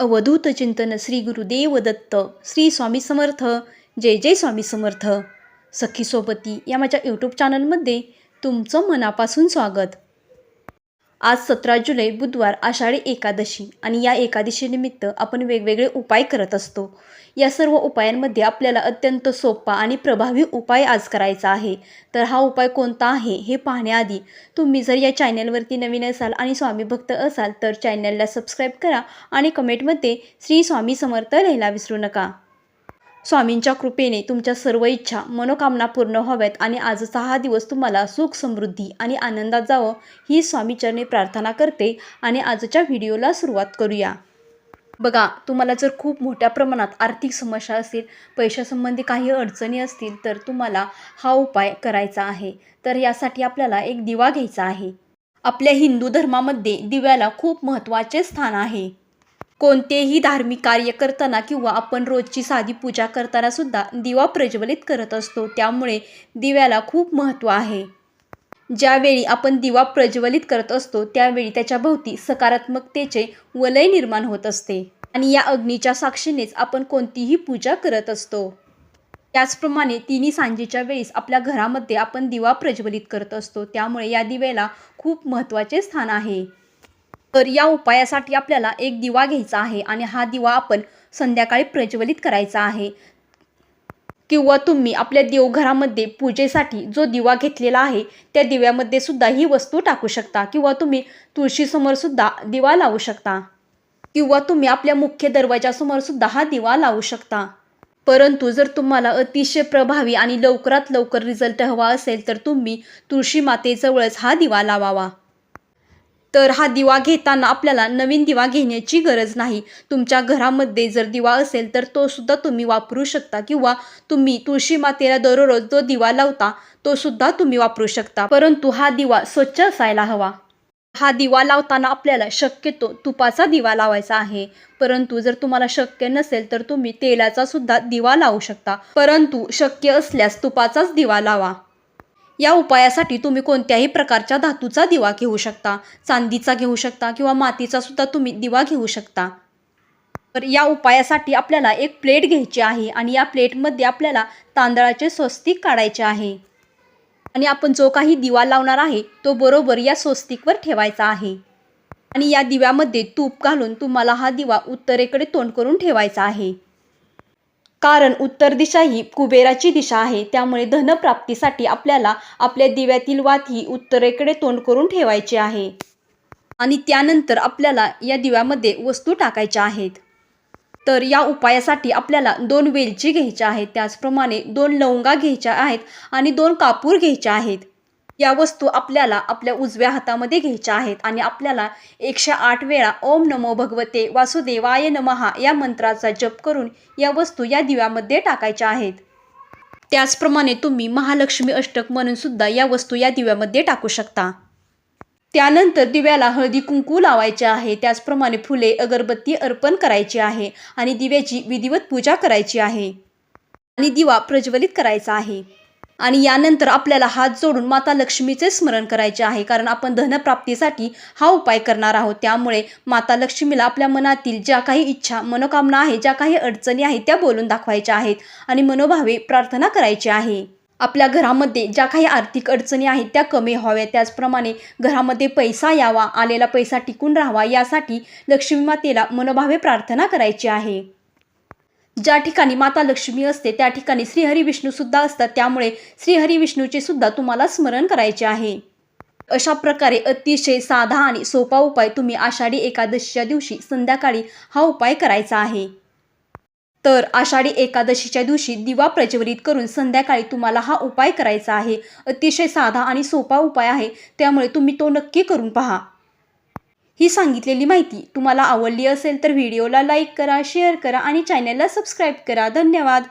अवधूत चिंतन श्री गुरुदेव दत्त श्री स्वामी समर्थ जय जय स्वामी समर्थ. सखी सोबती या माझ्या यूट्यूब चॅनलमध्ये तुमचं मनापासून स्वागत. आज सतरा जुलै बुधवार आषाढी एकादशी आणि या एकादशीनिमित्त आपण वेगवेगळे उपाय करत असतो. या सर्व उपायांमध्ये आपल्याला अत्यंत सोपा आणि प्रभावी उपाय आज करायचा आहे. तर हा उपाय कोणता आहे हे पाहण्याआधी तुम्ही जर या चॅनलवरती नवीन असाल आणि स्वामी भक्त असाल तर चॅनलला सबस्क्राईब करा आणि कमेंटमध्ये श्री स्वामी समर्थ लिहायला विसरू नका. स्वामींच्या कृपेने तुमच्या सर्व इच्छा मनोकामना पूर्ण व्हाव्यात आणि आजचा हा दिवस तुम्हाला सुख समृद्धी आणि आनंदात जावं ही स्वामीचरणी प्रार्थना करते आणि आजच्या व्हिडिओला सुरुवात करूया. बघा तुम्हाला जर खूप मोठ्या प्रमाणात आर्थिक समस्या असतील पैशासंबंधी काही अडचणी असतील तर तुम्हाला हा उपाय करायचा आहे. तर यासाठी आपल्याला एक दिवा घ्यायचा आहे. आपल्या हिंदू धर्मामध्ये दिव्याला खूप महत्त्वाचे स्थान आहे. कोणतेही धार्मिक कार्य करताना किंवा आपण रोजची साधी पूजा करताना सुद्धा दिवा प्रज्वलित करत असतो. त्यामुळे दिव्याला खूप महत्त्व आहे. ज्यावेळी आपण दिवा प्रज्वलित करत असतो त्यावेळी त्याच्या भोवती सकारात्मकतेचे वलय निर्माण होत असते. आणि या अग्नीच्या साक्षीनेच आपण कोणतीही पूजा करत असतो. त्याचप्रमाणे तिन्ही सांजेच्या वेळेस आपल्या घरामध्ये आपण दिवा प्रज्वलित करत असतो. त्यामुळे या दिव्याला खूप महत्त्वाचे स्थान आहे. तर या उपायासाठी आपल्याला एक दिवा घ्यायचा आहे आणि हा दिवा आपण संध्याकाळी प्रज्वलित करायचा आहे. किंवा तुम्ही आपल्या देवघरामध्ये पूजेसाठी जो दिवा घेतलेला आहे त्या दिव्यामध्ये सुद्धा ही वस्तू टाकू शकता. किंवा तुम्ही तुळशीसमोर सुद्धा दिवा लावू शकता. किंवा तुम्ही आपल्या मुख्य दरवाजासमोर सुद्धा हा दिवा लावू शकता. परंतु जर तुम्हाला अतिशय प्रभावी आणि लवकरात लवकर रिझल्ट हवा असेल तर तुम्ही तुळशी मातेजवळच हा दिवा लावावा. तर हा दिवा घेताना आपल्याला नवीन दिवा घेण्याची गरज नाही. तुमच्या घरामध्ये जर दिवा असेल तर तो सुद्धा तुम्ही वापरू शकता किंवा तुम्ही तुळशी मातेला दररोज जो दिवा लावता तो सुद्धा तुम्ही वापरू शकता. परंतु हा दिवा स्वच्छ असायला हवा. हा दिवा लावताना आपल्याला शक्यतो तुपाचा दिवा लावायचा आहे. परंतु जर तुम्हाला शक्य नसेल तर तुम्ही तेलाचा सुद्धा दिवा लावू शकता. परंतु शक्य असल्यास तुपाचाच दिवा लावा. या उपायासाठी तुम्ही कोणत्याही प्रकारच्या धातूचा दिवा घेऊ शकता चांदीचा घेऊ शकता किंवा मातीचा सुद्धा तुम्ही दिवा घेऊ शकता. तर या उपायासाठी आपल्याला एक प्लेट घ्यायची आहे आणि या प्लेटमध्ये आपल्याला तांदळाचे स्वस्तिक काढायचे आहे. आणि आपण जो काही दिवा लावणार आहे तो बरोबर या स्वस्तिकवर ठेवायचा आहे. आणि या दिव्यामध्ये तूप घालून तुम्हाला हा दिवा उत्तरेकडे तोंड करून ठेवायचा आहे. कारण उत्तर दिशा ही कुबेराची दिशा आहे. त्यामुळे धनप्राप्तीसाठी आपल्याला आपल्या दिव्यातील वात ही उत्तरेकडे तोंड करून ठेवायची आहे. आणि त्यानंतर आपल्याला या दिव्यामध्ये वस्तू टाकायच्या आहेत. तर या उपायासाठी आपल्याला दोन वेलची घ्यायच्या आहेत. त्याचप्रमाणे दोन लवंगा घ्यायच्या आहेत आणि दोन कापूर घ्यायच्या आहेत. या वस्तू आपल्याला आपल्या उजव्या हातामध्ये घ्यायच्या आहेत. आणि आपल्याला एकशे आठ वेळा ओम नमो भगवते वासुदेवाय नमहा या मंत्राचा जप करून या वस्तू या दिव्यामध्ये टाकायच्या आहेत. त्याचप्रमाणे तुम्ही महालक्ष्मी अष्टक म्हणून सुद्धा या वस्तू या दिव्यामध्ये टाकू शकता. त्यानंतर दिव्याला हळदी कुंकू लावायचे आहे. त्याचप्रमाणे फुले अगरबत्ती अर्पण करायची आहे. आणि दिव्याची विधिवत पूजा करायची आहे. आणि दिवा प्रज्वलित करायचा आहे. आणि यानंतर आपल्याला हात जोडून माता लक्ष्मीचे स्मरण करायचे आहे. कारण आपण धनप्राप्तीसाठी हा उपाय करणार आहोत. त्यामुळे माता लक्ष्मीला आपल्या मनातील ज्या काही इच्छा मनोकामना आहे ज्या काही अडचणी आहेत त्या बोलून दाखवायच्या आहेत आणि मनोभावे प्रार्थना करायची आहे. आपल्या घरामध्ये ज्या काही आर्थिक अडचणी आहेत त्या कमी व्हाव्या त्याचप्रमाणे घरामध्ये पैसा यावा आलेला पैसा टिकून राहावा यासाठी लक्ष्मी मातेला मनोभावे प्रार्थना करायची आहे. ज्या ठिकाणी माता लक्ष्मी असते त्या ठिकाणी श्रीहरी विष्णूसुद्धा असतात. त्यामुळे श्रीहरी विष्णूचे सुद्धा तुम्हाला स्मरण करायचे आहे. अशा प्रकारे अतिशय साधा आणि सोपा उपाय तुम्ही आषाढी एकादशीच्या दिवशी संध्याकाळी हा उपाय करायचा आहे. तर आषाढी एकादशीच्या दिवशी दिवा प्रज्वलित करून संध्याकाळी तुम्हाला हा उपाय करायचा आहे. अतिशय साधा आणि सोपा उपाय आहे. त्यामुळे तुम्ही तो नक्की करून पहा. ही सांगितलेली माहिती तुम्हाला आवडली असेल तर व्हिडिओला लाईक करा शेअर करा आणि चॅनलला सबस्क्राईब करा. धन्यवाद.